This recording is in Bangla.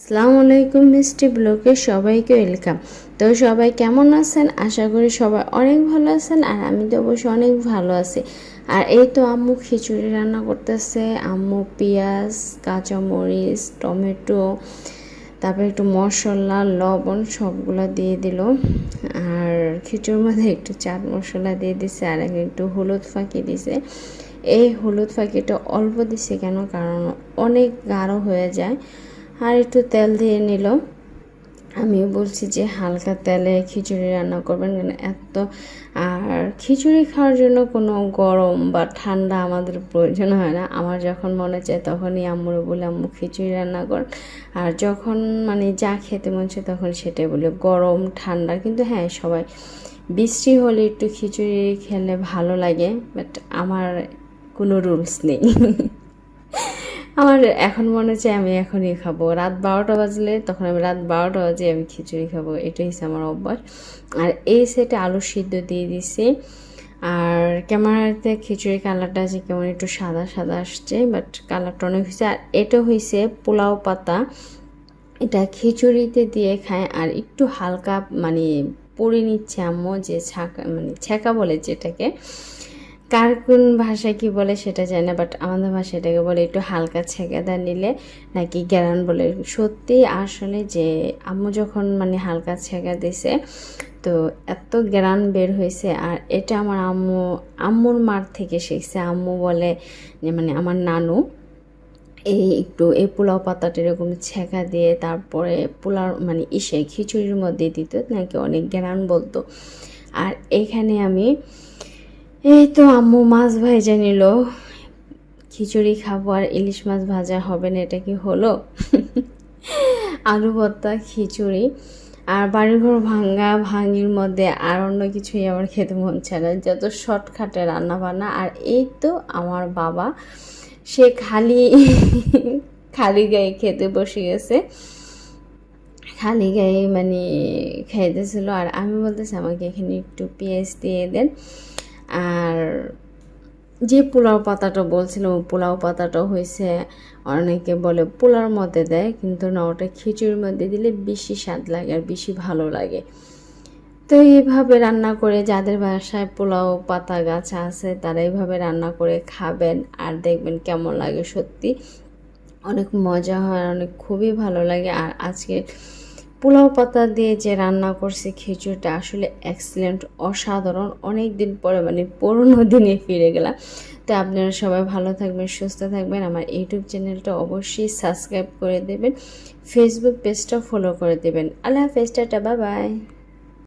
আসসালামু আলাইকুম, মিষ্টি ব্লকে সবাইকে ওয়েলকাম। তো সবাই কেমন আছেন? আশা করি সবাই অনেক ভালো আছেন আর আমি তো অবশ্যই অনেক ভালো আছি। আর এই তো আম্মু খিচুড়ি রান্না করতেছে। আম্মু পেঁয়াজ, কাঁচামরিচ, টমেটো, তারপরে একটু মশলা, লবণ সবগুলো দিয়ে দিল। আর খিচুড়ির মধ্যে একটু চাট মশলা দিয়ে দিছে আর একটু হলুদ ফাঁকি দিছে। এই হলুদ ফাঁকিটা অল্প দিছে কেন? কারণ অনেক গাঢ় হয়ে যায়। আর একটু তেল দিয়ে নিল। আমি বলছি যে হালকা তেলে খিচুড়ি রান্না করবেন কেন? এত আর খিচুড়ি খাওয়ার জন্য কোনো গরম বা ঠান্ডা আমাদের প্রয়োজন হয় না। আমার যখন মনে চায় তখনই আম্মুর বলে, আম্মু, খিচুড়ি রান্না কর। আর যখন মানে যা খেতে মন চায় তখন সেটাই বলে। গরম, ঠান্ডা কিন্তু হ্যাঁ সবাই বৃষ্টি হলে একটু খিচুড়ি খেলে ভালো লাগে বাট আমার কোনো রুলস নেই। আমার এখন মনে হচ্ছে আমি এখনই খাব। রাত বারোটা বাজলে তখন আমি রাত বারোটা বাজে আমি খিচুড়ি খাব। এটাই হচ্ছে আমার অভ্যাস। আর এই সেটে আলু সিদ্ধ দিয়ে দিছি। আর ক্যামেরাতে খিচুড়ি কালারটা আছে কেমন একটু সাদা সাদা আসছে বাট কালারটা অনেক হয়েছে। আর এটা হয়েছে পোলাও পাতা। এটা খিচুড়িতে দিয়ে খায় আর একটু হালকা মানে পরে নিচ্ছে আম্মু, যে ছাঁকা মানে ছ্যাঁকা বলে যেটাকে। কার কোন ভাষায় কি বলে সেটা জানি না বাট আমাদের ভাষায় এটাকে বলে একটু হালকা ছেঁকেদা নিলে নাকি গ্যারান বলে। সত্যি আসলে যে আম্মু যখন মানে হালকা ছেঁকা দিছে, তো এত গ্রান বের হয়েছে আর এটা আমার আম্মু, আম্মুর মার থেকে শিখছে। আম্মু বলে যে মানে আমার নানু, এই একটু এই পোলাও পাতাটা এরকম ছেঁকা দিয়ে তারপরে পোলাও মানে ইসে খিচুড়ির মধ্যে দিত, নাকি অনেক জ্ঞান বলতো। আর এখানে আমি এই তো আম্মু, মাছ ভাজা নিল। খিচুড়ি খাব আর ইলিশ মাছ ভাজা হবে না, এটা কি হলো? আলু ভর্তা, খিচুড়ি। আর বাড়িঘর ভাঙ্গা ভাঙির মধ্যে আর অন্য কিছুই আমার খেতে মন চায় না। যত শর্টকাটে রান্না বান্না আর এই তো আমার বাবা, সে খালি খালি গায়ে খেতে বসে গেছে। খালি গায়ে মানে খাইতেছিল। আর আমি বলতেছি, আমাকে এখানে একটু পেঁয়াজ দিয়ে দেন। আর যে পোলাও পাতাটা বলছিলাম পোলাও পাতাটা হয়েছে, অনেকে বলে পোলার মধ্যে দেয়, কিন্তু না, ওটা খিচুড়ির মধ্যে দিলে বেশি স্বাদ লাগে আর বেশি ভালো লাগে। তো এইভাবে রান্না করে যাদের বাসায় পোলাও পাতা গাছ আছে, তারা এইভাবে রান্না করে খাবেন আর দেখবেন কেমন লাগে সত্যি। অনেক মজা হয়, অনেক খুবই ভালো লাগে। আর আজকে পোলাও পাতা দিয়ে যে রান্না করছি খিচুড়িটা আসলে এক্সিলেন্ট অসাধারণ। অনেক দিন পরে মানে পুরনো দিনে ফিরে গেলাম। তো আপনারা সবাই ভালো থাকবেন, সুস্থ থাকবেন। আমার ইউটিউব চ্যানেলটা অবশ্যই সাবস্ক্রাইব করে দেবেন। ফেসবুক পেজটা ফলো করে দেবেন। আল্লাহ হাফেজ, টাটা বাই বাই